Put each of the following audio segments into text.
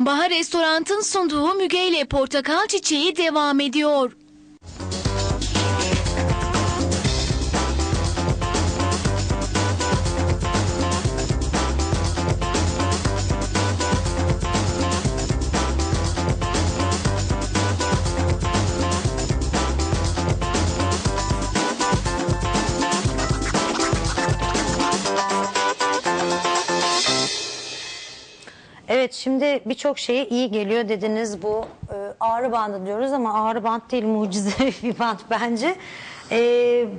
Bahar Restorant'ın sunduğu Müge ile Portakal Çiçeği devam ediyor. Evet şimdi birçok şeye iyi geliyor dediniz bu e, ağrı bandı diyoruz ama ağrı band değil mucizevi bir band bence. E,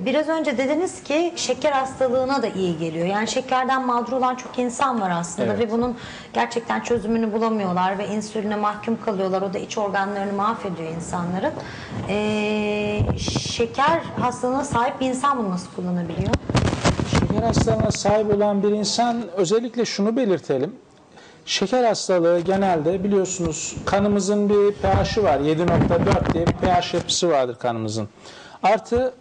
biraz önce dediniz ki şeker hastalığına da iyi geliyor. Yani şekerden mağdur olan çok insan var aslında Evet. ve bunun gerçekten çözümünü bulamıyorlar ve insüline mahkum kalıyorlar. O da iç organlarını mahvediyor insanların. E, şeker hastalığına sahip bir insan bunu nasıl kullanabiliyor? Şeker hastalığına sahip olan bir insan özellikle şunu belirtelim. Şeker hastalığı genelde biliyorsunuz kanımızın bir pH'i var. 7.4 diye bir pH yapısı vardır kanımızın. Artı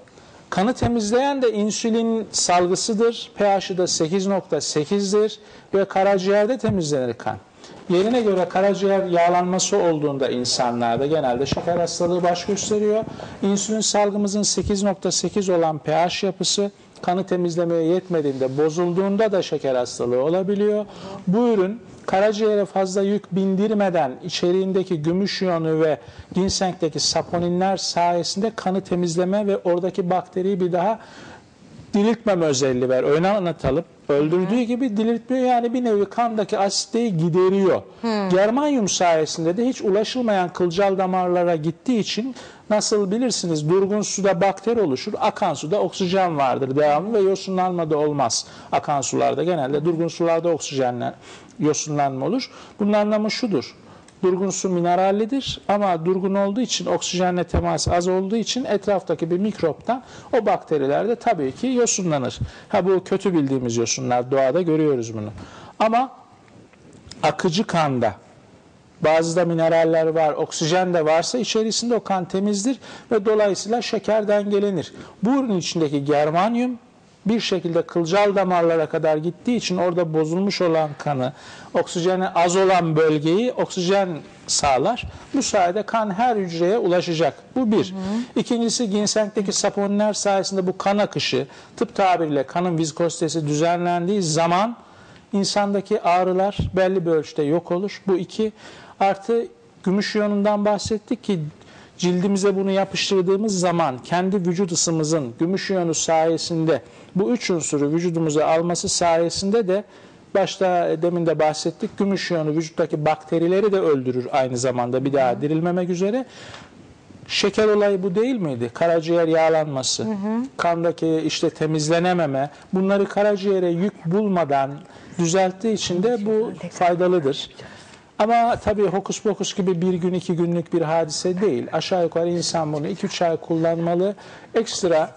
kanı temizleyen de insülin salgısıdır. pH'i de 8.8'dir ve karaciğerde temizlenir kan. Yerine göre karaciğer yağlanması olduğunda insanlarda genelde şeker hastalığı baş gösteriyor. İnsülin salgımızın 8.8 olan pH yapısı kanı temizlemeye yetmediğinde bozulduğunda da şeker hastalığı olabiliyor. Bu ürün karaciğere fazla yük bindirmeden içeriğindeki gümüş iyonu ve ginsengdeki saponinler sayesinde kanı temizleme ve oradaki bakteriyi bir daha diriltmeme özelliği var. Öyle anlatalım. Öldürdüğü gibi diriltmiyor yani bir nevi kandaki asiteyi gideriyor. Germanyum sayesinde de hiç ulaşılmayan kılcal damarlara gittiği için nasıl bilirsiniz durgun suda bakteri oluşur. Akan suda oksijen vardır devamlı ve yosunlanma da olmaz. Akan sularda genelde durgun sularda oksijenler yosunlanma olur. Bunun anlamı şudur. Durgun su minerallidir ama durgun olduğu için oksijenle temas az olduğu için etraftaki bir mikroptan o bakteriler de tabii ki yosunlanır. Ha bu kötü bildiğimiz yosunlar doğada görüyoruz bunu. Ama akıcı kanda bazıda mineraller var, oksijen de varsa içerisinde o kan temizdir ve dolayısıyla şeker dengelenir. Bu ürün içindeki germanyum bir şekilde kılcal damarlara kadar gittiği için orada bozulmuş olan kanı, oksijeni az olan bölgeyi oksijen sağlar. Bu sayede kan her hücreye ulaşacak. Bu bir. İkincisi ginsengdeki saponinler sayesinde bu kan akışı, tıp tabiriyle kanın vizkozitesi düzenlendiği zaman insandaki ağrılar belli bir ölçüde yok olur. Bu iki. Artı gümüş iyonundan bahsettik ki cildimize bunu yapıştırdığımız zaman kendi vücut ısımızın gümüş iyonu sayesinde bu üç unsuru vücudumuza alması sayesinde de başta demin de bahsettik gümüş iyonu vücuttaki bakterileri de öldürür aynı zamanda bir daha dirilmemek üzere. Şeker olayı bu değil miydi? Karaciğer yağlanması, kandaki işte temizlenememe, bunları karaciğere yük bulmadan düzelttiği için de bu faydalıdır. Ama tabii hokus pokus gibi bir gün iki günlük bir hadise değil. Aşağı yukarı insan bunu 2-3 ay kullanmalı. Ekstra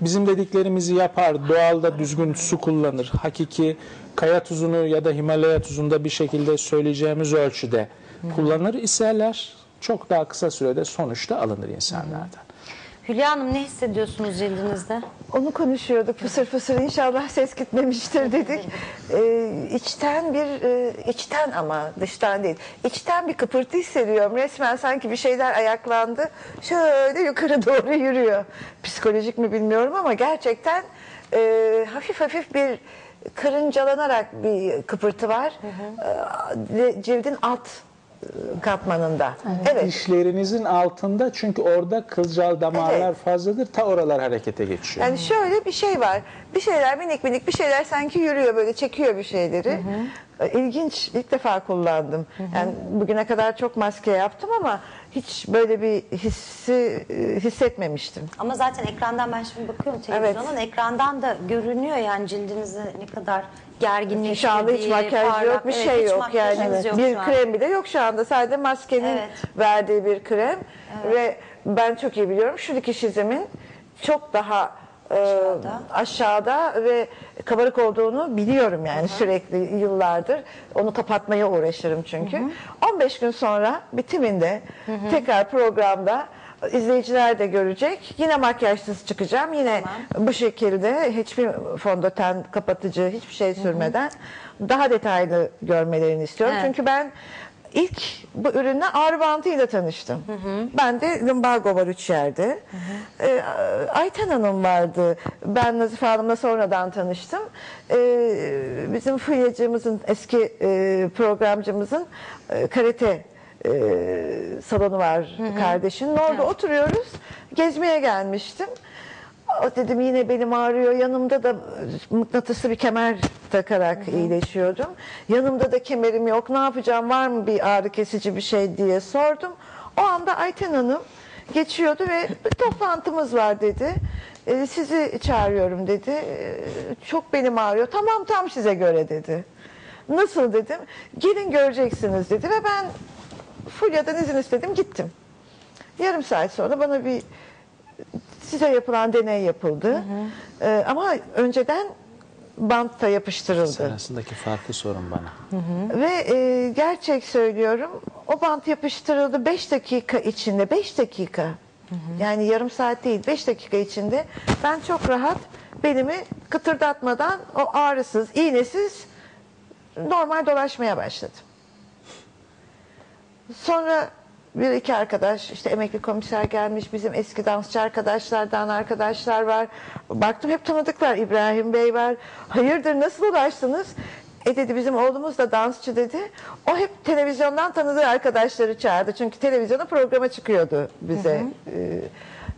bizim dediklerimizi yapar, doğalda düzgün su kullanır. Hakiki kaya tuzunu ya da Himalaya tuzunda bir şekilde söyleyeceğimiz ölçüde kullanır iseler çok daha kısa sürede sonuçta alınır insanlardan. Hülya Hanım ne hissediyorsunuz cildinizde? Onu konuşuyorduk fısır fısır inşallah ses gitmemiştir dedik. Ee, içten bir e, içten ama dıştan değil. İçten bir kıpırtı hissediyorum. Resmen sanki bir şeyler ayaklandı. Şöyle yukarı doğru yürüyor. Psikolojik mi bilmiyorum ama gerçekten e, hafif hafif bir kırıncalanarak bir kıpırtı var. Ee, Cildin alt katmanında. Evet. Dişlerinizin altında çünkü orada kılcal damarlar Evet. fazladır. Ta oralar harekete geçiyor. Yani şöyle bir şey var. Bir şeyler minik minik bir şeyler sanki yürüyor böyle çekiyor bir şeyleri. Ee, İlginç. İlk defa kullandım. Yani bugüne kadar çok maske yaptım ama hiç böyle bir hissi e, hissetmemiştim. Ama zaten ekrandan ben şimdi bakıyorum televizyondan ekrandan da görünüyor yani cildinizi ne kadar gerginleştirdiği. Şu anda hiç makyaj yok, parlak- bir Evet, şey hiç yok makyajınız yani. yok bir şu an. krem bile yok şu anda. Sadece maskenin Evet. verdiği bir krem ve ben çok iyi biliyorum şu dikiş izimin çok daha e, Aşağıda. aşağıda ve kabarık olduğunu biliyorum yani sürekli yıllardır. Onu kapatmaya uğraşırım çünkü. 15 gün sonra bitiminde tekrar programda izleyiciler de görecek. Yine makyajsız çıkacağım. Yine bu şekilde hiçbir fondöten, kapatıcı, hiçbir şey sürmeden daha detaylı görmelerini istiyorum. Evet. Çünkü ben ilk bu ürünle ağrı bantıyla tanıştım. Ben de lumbago var üç yerde. Ee, Ayten Hanım vardı. Ben Nazife Hanım'la sonradan tanıştım. Ee, bizim fulyacımızın, eski e, programcımızın e, karate e, salonu var kardeşinin. Orada oturuyoruz. Gezmeye gelmiştim. O dedim yine benim ağrıyor. Yanımda da mıknatıslı bir kemer takarak iyileşiyordum. Yanımda da kemerim yok. Ne yapacağım? Var mı bir ağrı kesici bir şey diye sordum. O anda Ayten Hanım geçiyordu ve bir toplantımız var dedi. "E, sizi çağırıyorum dedi. "E, çok benim ağrıyor. Tamam tam size göre dedi. Nasıl dedim. Gelin göreceksiniz dedi ve ben Fulya'dan izin istedim gittim. Yarım saat sonra bana bir size yapılan deney yapıldı. Ee, ama önceden bantta yapıştırıldı. Arasındaki farkı sorun bana. Ve e, gerçek söylüyorum o bant yapıştırıldı 5 dakika içinde 5 dakika. Yani yarım saat değil 5 dakika içinde ben çok rahat belimi kıtırdatmadan o ağrısız, iğnesiz normal dolaşmaya başladım. Sonra bir iki arkadaş işte emekli komiser gelmiş bizim eski dansçı arkadaşlardan arkadaşlar var. Baktım hep tanıdıklar İbrahim Bey var. Hayırdır nasıl ulaştınız? E dedi bizim oğlumuz da dansçı dedi. O hep televizyondan tanıdığı arkadaşları çağırdı. Çünkü televizyona programa çıkıyordu bize. Ee,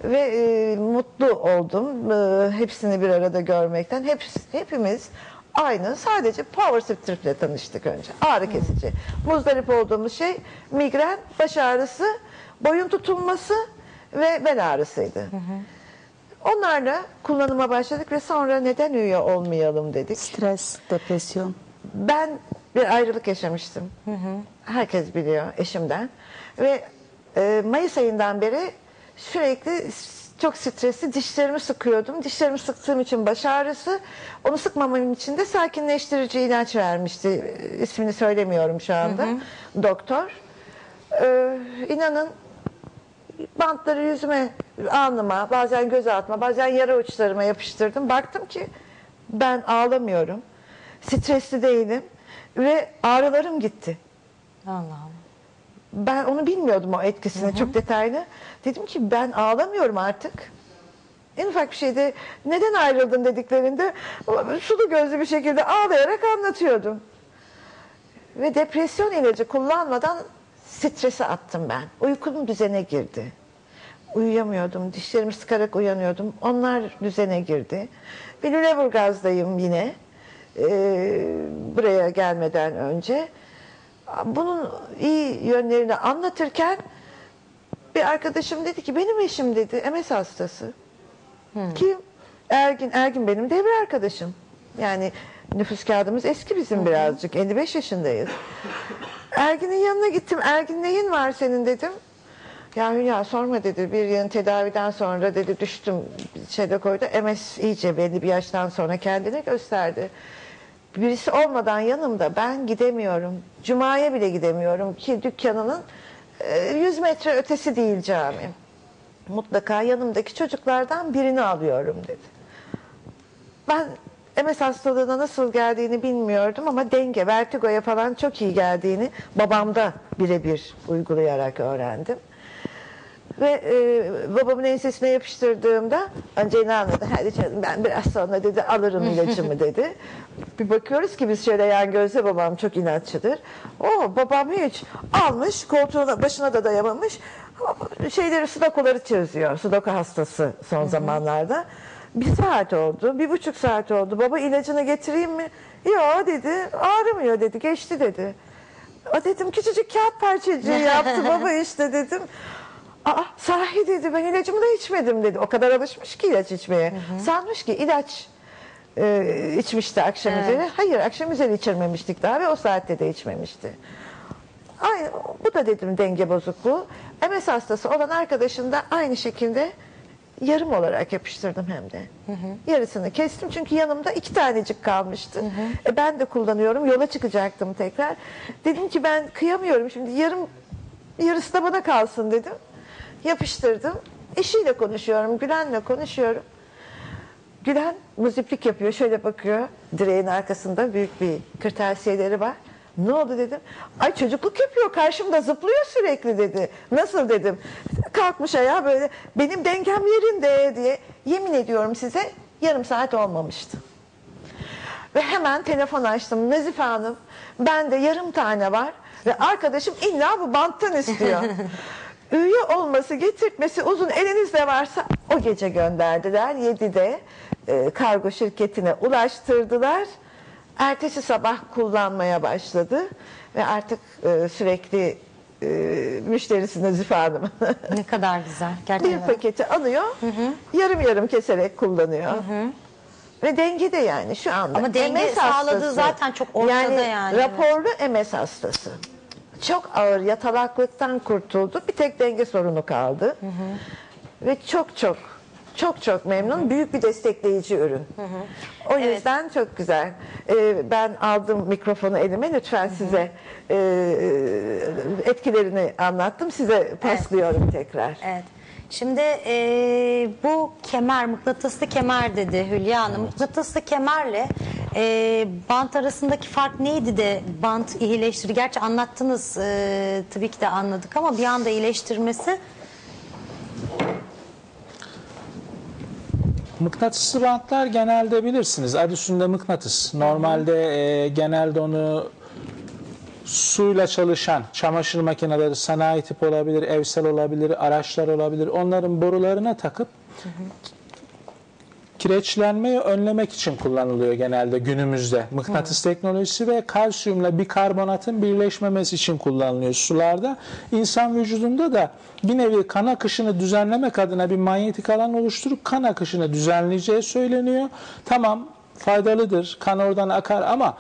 ve e, mutlu oldum e, hepsini bir arada görmekten. Hep, hepimiz aynı sadece power strip ile tanıştık önce. Ağrı kesici. Muzdarip olduğumuz şey migren, baş ağrısı, boyun tutulması ve bel ağrısıydı. Onlarla kullanıma başladık ve sonra neden üye olmayalım dedik. Stres, depresyon. Ben bir ayrılık yaşamıştım. Herkes biliyor eşimden. Ve e, Mayıs ayından beri sürekli çok stresli dişlerimi sıkıyordum. Dişlerimi sıktığım için baş ağrısı. Onu sıkmamam için de sakinleştirici ilaç vermişti. E, İsmini söylemiyorum şu anda. Doktor. E, inanın bantları yüzüme, alnıma, bazen göz altıma, bazen yara uçlarıma yapıştırdım. Baktım ki ben ağlamıyorum. Stresli değilim ve ağrılarım gitti. Allah Allah. Ben onu bilmiyordum o etkisini çok detaylı. Dedim ki ben ağlamıyorum artık. En ufak bir şeyde neden ayrıldın dediklerinde sulu gözlü bir şekilde ağlayarak anlatıyordum. Ve depresyon ilacı kullanmadan stresi attım ben. Uykum düzene girdi. Uyuyamıyordum. Dişlerimi sıkarak uyanıyordum. Onlar düzene girdi. Bir Lüleburgaz'dayım yine. Ee, buraya gelmeden önce. Bunun iyi yönlerini anlatırken bir arkadaşım dedi ki benim eşim dedi MS hastası. Kim? Ergin. Ergin benim devre arkadaşım. Yani nüfus kağıdımız eski bizim birazcık. 55 yaşındayız. Ergin'in yanına gittim. Ergin neyin var senin dedim. Ya Hülya sorma dedi. Bir yılın tedaviden sonra dedi düştüm şeyde koydu. MS iyice belli bir yaştan sonra kendini gösterdi. Birisi olmadan yanımda ben gidemiyorum. Cuma'ya bile gidemiyorum ki dükkanının e, 100 metre ötesi değil cami. Mutlaka yanımdaki çocuklardan birini alıyorum dedi. Ben MS hastalığına nasıl geldiğini bilmiyordum ama denge, vertigoya falan çok iyi geldiğini babamda birebir uygulayarak öğrendim. Ve e, babamın ensesine yapıştırdığımda ne anladı? Hadi canım ben biraz sonra dedi alırım ilacımı dedi. Bir bakıyoruz ki biz şöyle yan gözle babam çok inatçıdır. O babam hiç almış koltuğuna başına da dayamamış. Şeyleri sudokuları çözüyor. Sudoku hastası son zamanlarda. Bir saat oldu, bir buçuk saat oldu. Baba ilacını getireyim mi? Yok dedi, ağrımıyor dedi, geçti dedi. A dedim küçücük kağıt parçacığı yaptı baba işte dedim. Aa sahi dedi ben ilacımı da içmedim dedi. O kadar alışmış ki ilaç içmeye. Sanmış ki ilaç e, içmişti akşam üzeri. Hayır akşam üzeri içirmemiştik daha ve o saatte de içmemişti. Aynı, bu da dedim denge bozukluğu. MS hastası olan arkadaşım da aynı şekilde yarım olarak yapıştırdım hem de. Yarısını kestim çünkü yanımda iki tanecik kalmıştı. E, ben de kullanıyorum. Yola çıkacaktım tekrar. Dedim ki ben kıyamıyorum şimdi yarım yarısı da bana kalsın dedim. Yapıştırdım. Eşiyle konuşuyorum. Gülen'le konuşuyorum. Gülen muziplik yapıyor. Şöyle bakıyor. Direğin arkasında büyük bir kırtasiyeleri var. Ne oldu dedim. Ay çocukluk yapıyor karşımda zıplıyor sürekli dedi. Nasıl dedim. Kalkmış ayağa böyle benim dengem yerinde diye. Yemin ediyorum size yarım saat olmamıştı. Ve hemen telefon açtım. Nazife Hanım bende yarım tane var ve arkadaşım illa bu banttan istiyor. Üye olması getirtmesi uzun elinizde varsa o gece gönderdiler. 7'de e, kargo şirketine ulaştırdılar. Ertesi sabah kullanmaya başladı ve artık e, sürekli e, müşterisi Nazife Hanım. Ne kadar güzel. bir Gerçekten. paketi alıyor, yarım yarım keserek kullanıyor. Ve denge de yani şu anda. Ama denge MS sağladığı hastası. zaten çok ortada yani, evet. Raporlu MS hastası. Çok ağır yatalaklıktan kurtuldu. Bir tek denge sorunu kaldı. Ve çok çok çok çok memnun. Büyük bir destekleyici ürün. O yüzden çok güzel. Ee, ben aldım mikrofonu elime. Lütfen size e, etkilerini anlattım. Size paslıyorum tekrar. Evet. Şimdi e, bu kemer, mıknatıslı kemer dedi Hülya Hanım. Mıknatıslı kemerle e, bant arasındaki fark neydi de bant iyileştirir? Gerçi anlattınız e, tabii ki de anladık ama bir anda iyileştirmesi Mıknatıslı bantlar genelde bilirsiniz. Adı üstünde mıknatıs. Normalde e, genelde onu suyla çalışan çamaşır makineleri sanayi tip olabilir, evsel olabilir, araçlar olabilir. Onların borularına takıp kireçlenmeyi önlemek için kullanılıyor genelde günümüzde. Mıknatıs teknolojisi ve kalsiyumla bikarbonatın birleşmemesi için kullanılıyor sularda. İnsan vücudunda da bir nevi kan akışını düzenlemek adına bir manyetik alan oluşturup kan akışını düzenleyeceği söyleniyor. Tamam faydalıdır. Kan oradan akar ama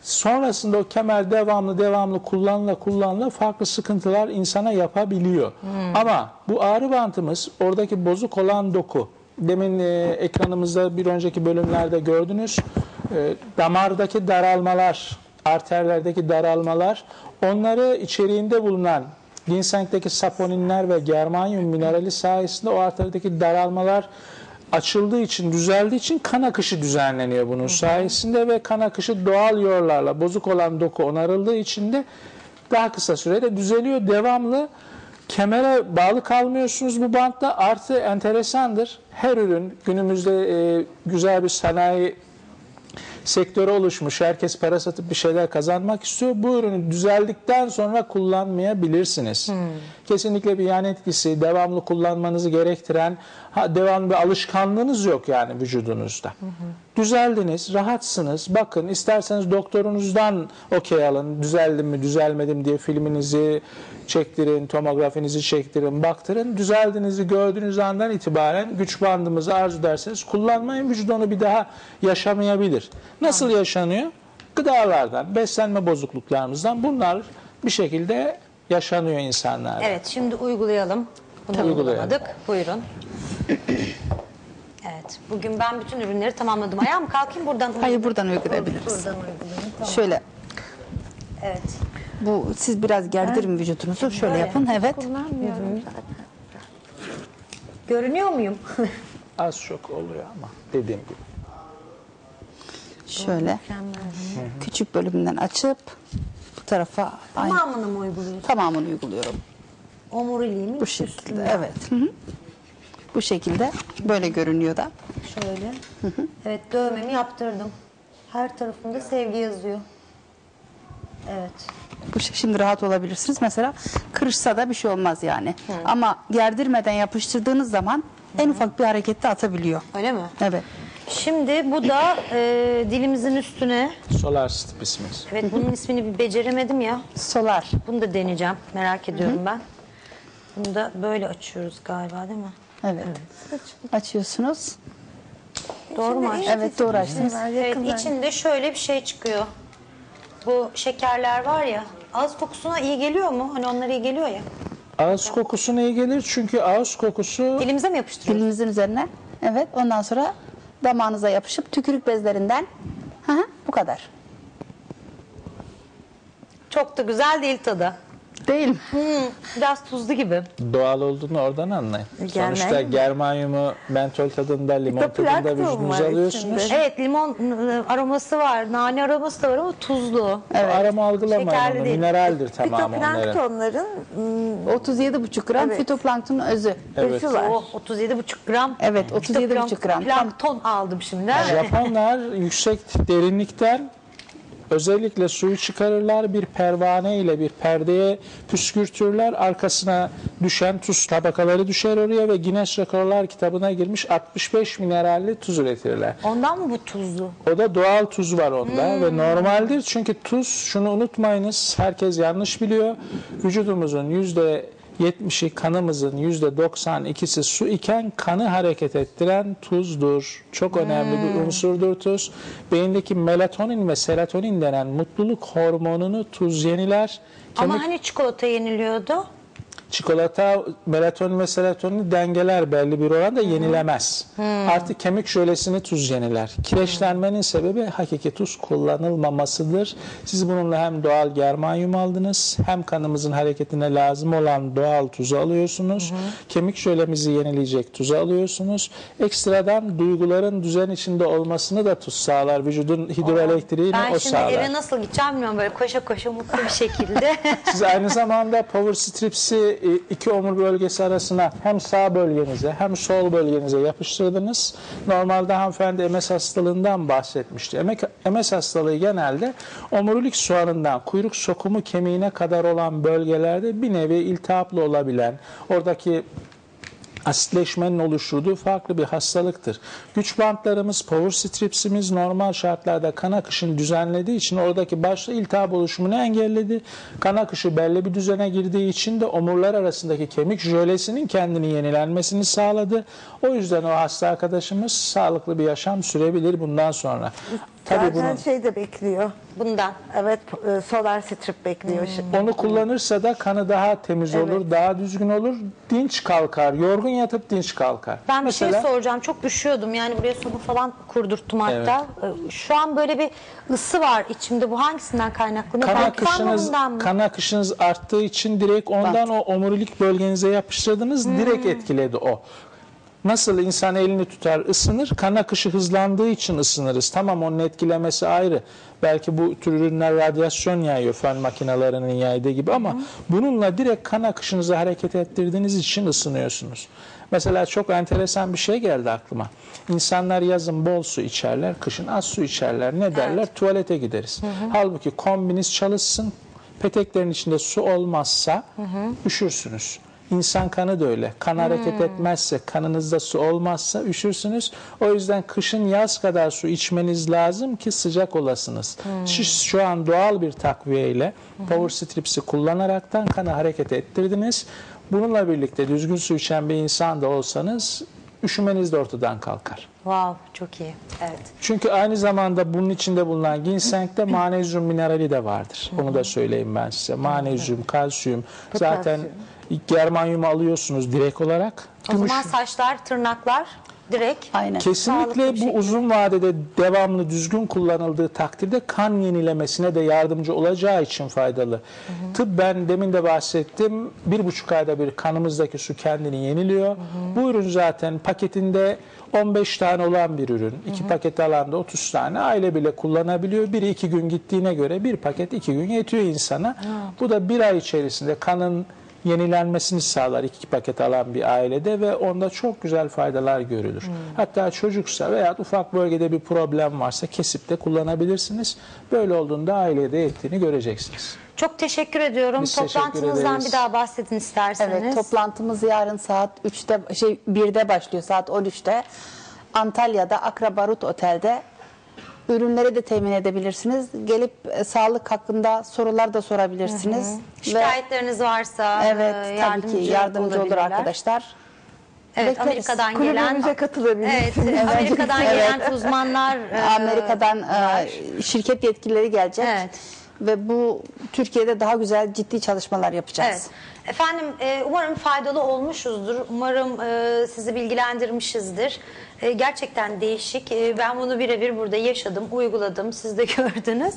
sonrasında o kemer devamlı devamlı kullanıla kullanıla farklı sıkıntılar insana yapabiliyor. Ama bu ağrı bantımız oradaki bozuk olan doku demin e, ekranımızda bir önceki bölümlerde gördünüz. E, damardaki daralmalar, arterlerdeki daralmalar onları içeriğinde bulunan ginsengdeki saponinler ve germanyum minerali sayesinde o arterdeki daralmalar açıldığı için, düzeldiği için kan akışı düzenleniyor bunun sayesinde ve kan akışı doğal yollarla bozuk olan doku onarıldığı için de daha kısa sürede düzeliyor. Devamlı kemere bağlı kalmıyorsunuz bu bantta. Artı enteresandır. Her ürün günümüzde e, güzel bir sanayi sektörü oluşmuş. Herkes para satıp bir şeyler kazanmak istiyor. Bu ürünü düzeldikten sonra kullanmayabilirsiniz. Kesinlikle bir yan etkisi, devamlı kullanmanızı gerektiren, ha, devamlı bir alışkanlığınız yok yani vücudunuzda. Düzeldiniz, rahatsınız. Bakın isterseniz doktorunuzdan okey alın. Düzeldim mi, düzelmedim diye filminizi çektirin, tomografinizi çektirin, baktırın. Düzeldiğinizi gördüğünüz andan itibaren güç bandımızı arzu ederseniz kullanmayın. Vücut onu bir daha yaşamayabilir. Nasıl yaşanıyor? Gıdalardan, beslenme bozukluklarımızdan bunlar bir şekilde yaşanıyor insanlarda. Evet şimdi uygulayalım. Bunu Tabii. uygulamadık. Buyurun. Evet. Bugün ben bütün ürünleri tamamladım. Ayağım kalkayım buradan. Hayır buradan uygulayabiliriz. Buradan uygulayayım. Tamam. Şöyle Evet. bu siz biraz gerdirin vücudunuzu. Şöyle yapın. Evet. Kullanmıyorum. Görünüyor muyum? Az çok oluyor ama dediğim gibi. Şöyle küçük bölümünden açıp bu tarafa aynı Tamamını mı uyguluyorsun? tamamını uyguluyorum. Omuriliğimin Bu şekilde. Evet. Hı hı. Bu şekilde böyle görünüyor da. Şöyle. Evet dövmemi yaptırdım. Her tarafında sevgi yazıyor. Evet. Bu şey, şimdi rahat olabilirsiniz. Mesela kırışsa da bir şey olmaz yani. Ama gerdirmeden yapıştırdığınız zaman en ufak bir harekette atabiliyor. Öyle mi? Evet. Şimdi bu da e, dilimizin üstüne. Solar Stip ismimiz. Evet bunun ismini bir beceremedim ya. Solar. Bunu da deneyeceğim. Merak ediyorum ben. Bunu da böyle açıyoruz galiba değil mi? Evet. Açıyorsunuz. Doğru mu? Evet doğru açtınız. Evet içinde şöyle bir şey çıkıyor. Bu şekerler var ya. Ağız kokusuna iyi geliyor mu? Hani onlar iyi geliyor ya. Ağız kokusuna iyi gelir çünkü ağız kokusu Dilimize mi yapıştırıyoruz? Dilinizin üzerine. Evet. Ondan sonra damağınıza yapışıp tükürük bezlerinden. Hı hı, bu kadar. Çok da güzel değil tadı. Değil mi? Biraz tuzlu gibi. Doğal olduğunu oradan anlayın. Germanyum Sonuçta mu? germanyumu mentol tadında, limon tadında Fitoplankton vücudunuza alıyorsunuz. içinde. Evet limon ıı, aroması var, nane aroması da var ama tuzlu. Evet. Arama algılamayın Şekerli onu. değil. Mineraldir tamamı onların. Fitoplanktonların ım, 37,5 gram Evet. fitoplankton özü. Evet. özü var. O 37,5 gram. Evet, 37,5 gram. Plankton aldım şimdi. Japonlar yüksek derinlikten özellikle suyu çıkarırlar bir pervane ile bir perdeye püskürtürler arkasına düşen tuz tabakaları düşer oraya ve Guinness Rekorlar kitabına girmiş 65 mineralli tuz üretirler. Ondan mı bu tuzlu? O da doğal tuz var onda ve normaldir çünkü tuz şunu unutmayınız herkes yanlış biliyor vücudumuzun yüzde 70'i kanımızın yüzde 92'si su iken kanı hareket ettiren tuzdur. Çok önemli bir unsurdur tuz. Beyindeki melatonin ve serotonin denen mutluluk hormonunu tuz yeniler. Kemik Ama hani çikolata yeniliyordu? Çikolata melatonin ve serotonini dengeler belli bir oranda yenilemez. Artık kemik jölesini tuz yeniler. Kireçlenmenin sebebi hakiki tuz kullanılmamasıdır. Siz bununla hem doğal germanyum aldınız hem kanımızın hareketine lazım olan doğal tuzu alıyorsunuz. Kemik jölemizi yenileyecek tuzu alıyorsunuz. Ekstradan duyguların düzen içinde olmasını da tuz sağlar. Vücudun hidroelektriğini Ben o şimdi sağlar. eve nasıl gideceğim bilmiyorum böyle koşa koşa mutlu bir şekilde. Siz aynı zamanda power strips'i iki omur bölgesi arasına hem sağ bölgenize hem sol bölgenize yapıştırdınız. Normalde hanımefendi MS hastalığından bahsetmişti. MS hastalığı genelde omurilik soğanından kuyruk sokumu kemiğine kadar olan bölgelerde bir nevi iltihaplı olabilen, oradaki asitleşmenin oluşturduğu farklı bir hastalıktır. Güç bantlarımız, power stripsimiz normal şartlarda kan akışını düzenlediği için oradaki başta iltihap oluşumunu engelledi. Kan akışı belli bir düzene girdiği için de omurlar arasındaki kemik jölesinin kendini yenilenmesini sağladı. O yüzden o hasta arkadaşımız sağlıklı bir yaşam sürebilir bundan sonra. Tabii Zaten bunun şey de bekliyor. Bundan. Evet e, solar strip bekliyor şimdi. Onu kullanırsa da kanı daha temiz olur, daha düzgün olur, dinç kalkar. Yorgun yatıp dinç kalkar. Ben bir şey soracağım. Çok düşüyordum. Yani buraya soba falan kurdurttum hatta. Ee, Şu an böyle bir ısı var içimde. Bu hangisinden kaynaklanıyor? Kan akışınız, mı? kan akışınız arttığı için direkt ondan o omurilik bölgenize yapıştırdınız. Direkt etkiledi o. Nasıl insan elini tutar ısınır, kan akışı hızlandığı için ısınırız. Tamam onun etkilemesi ayrı. Belki bu tür ürünler radyasyon yayıyor fön makinelerinin yaydığı gibi ama bununla direkt kan akışınızı hareket ettirdiğiniz için ısınıyorsunuz. Mesela çok enteresan bir şey geldi aklıma. İnsanlar yazın bol su içerler, kışın az su içerler. Ne derler? Tuvalete gideriz. Halbuki kombiniz çalışsın, peteklerin içinde su olmazsa üşürsünüz. İnsan kanı da öyle. Kan hareket etmezse, kanınızda su olmazsa üşürsünüz. O yüzden kışın yaz kadar su içmeniz lazım ki sıcak olasınız. Siz şu an doğal bir takviyeyle Power Strips'i kullanaraktan kanı hareket ettirdiniz. Bununla birlikte düzgün su içen bir insan da olsanız üşümeniz de ortadan kalkar. Wow, çok iyi. Evet. Çünkü aynı zamanda bunun içinde bulunan ginsengde manezyum minerali de vardır. Onu da söyleyeyim ben size. Manezyum, kalsiyum. Zaten germanyumu alıyorsunuz direkt olarak. O zaman saçlar, tırnaklar direkt. Aynen. Kesinlikle bu şekilde. uzun vadede devamlı düzgün kullanıldığı takdirde kan yenilemesine de yardımcı olacağı için faydalı. Tıbben demin de bahsettim bir buçuk ayda bir kanımızdaki su kendini yeniliyor. Bu ürün zaten paketinde 15 tane olan bir ürün. İki paket alanda 30 tane aile bile kullanabiliyor. Biri iki gün gittiğine göre bir paket iki gün yetiyor insana. Bu da bir ay içerisinde kanın yenilenmesini sağlar iki paket alan bir ailede ve onda çok güzel faydalar görülür. Hatta çocuksa veya ufak bölgede bir problem varsa kesip de kullanabilirsiniz. Böyle olduğunda ailede ettiğini göreceksiniz. Çok teşekkür ediyorum. Biz teşekkür Toplantınızdan ederiz. bir daha bahsedin isterseniz. Evet, toplantımız yarın saat 3'te şey 1'de başlıyor saat 13'te. Antalya'da Akra Barut Otel'de ürünleri de temin edebilirsiniz. Gelip e, sağlık hakkında sorular da sorabilirsiniz. Şikayetleriniz varsa evet e, tabii ki yardımcı olur olabilirler. arkadaşlar. Evet, Bekleriz. Amerika'dan gelen Kulübümüze katılabilirsiniz. Evet, Amerika'dan Evet. gelen uzmanlar e, Amerika'dan e, şirket yetkilileri gelecek. Evet. ve bu Türkiye'de daha güzel ciddi çalışmalar yapacağız. Evet. Efendim e, umarım faydalı olmuşuzdur. Umarım e, sizi bilgilendirmişizdir. E, gerçekten değişik. E, ben bunu birebir burada yaşadım, uyguladım. Siz de gördünüz.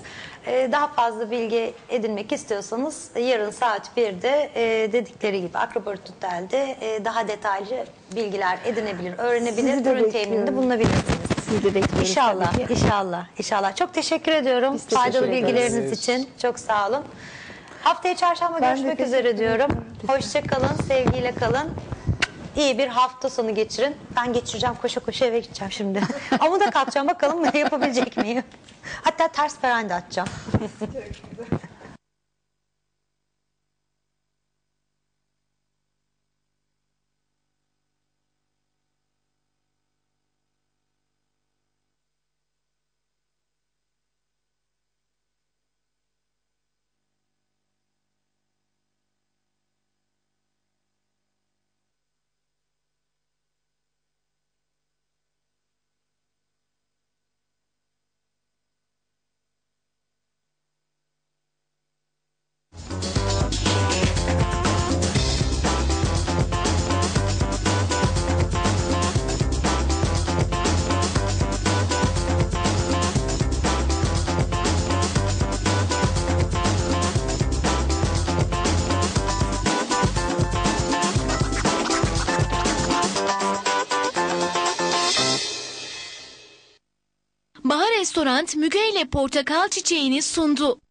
E, daha fazla bilgi edinmek istiyorsanız yarın saat 1'de e, dedikleri gibi Akrobat Otel'de e, daha detaylı bilgiler edinebilir, öğrenebilir, Sizi de ürün bekliyorum. temininde bulunabilirsiniz. Sizi de bekliyoruz İnşallah, tabii ki. inşallah, inşallah. Çok teşekkür ediyorum teşekkür faydalı ederiz. bilgileriniz için. Çok sağ olun. Haftaya çarşamba Ben de görüşmek teşekkür üzere diyorum. Hoşça kalın, sevgiyle kalın. İyi bir hafta sonu geçirin. Ben geçireceğim, koşa koşa eve gideceğim şimdi. Ama da kalkacağım bakalım ne yapabilecek miyim? Hatta ters perende atacağım. Restoran Müge ile portakal çiçeğini sundu.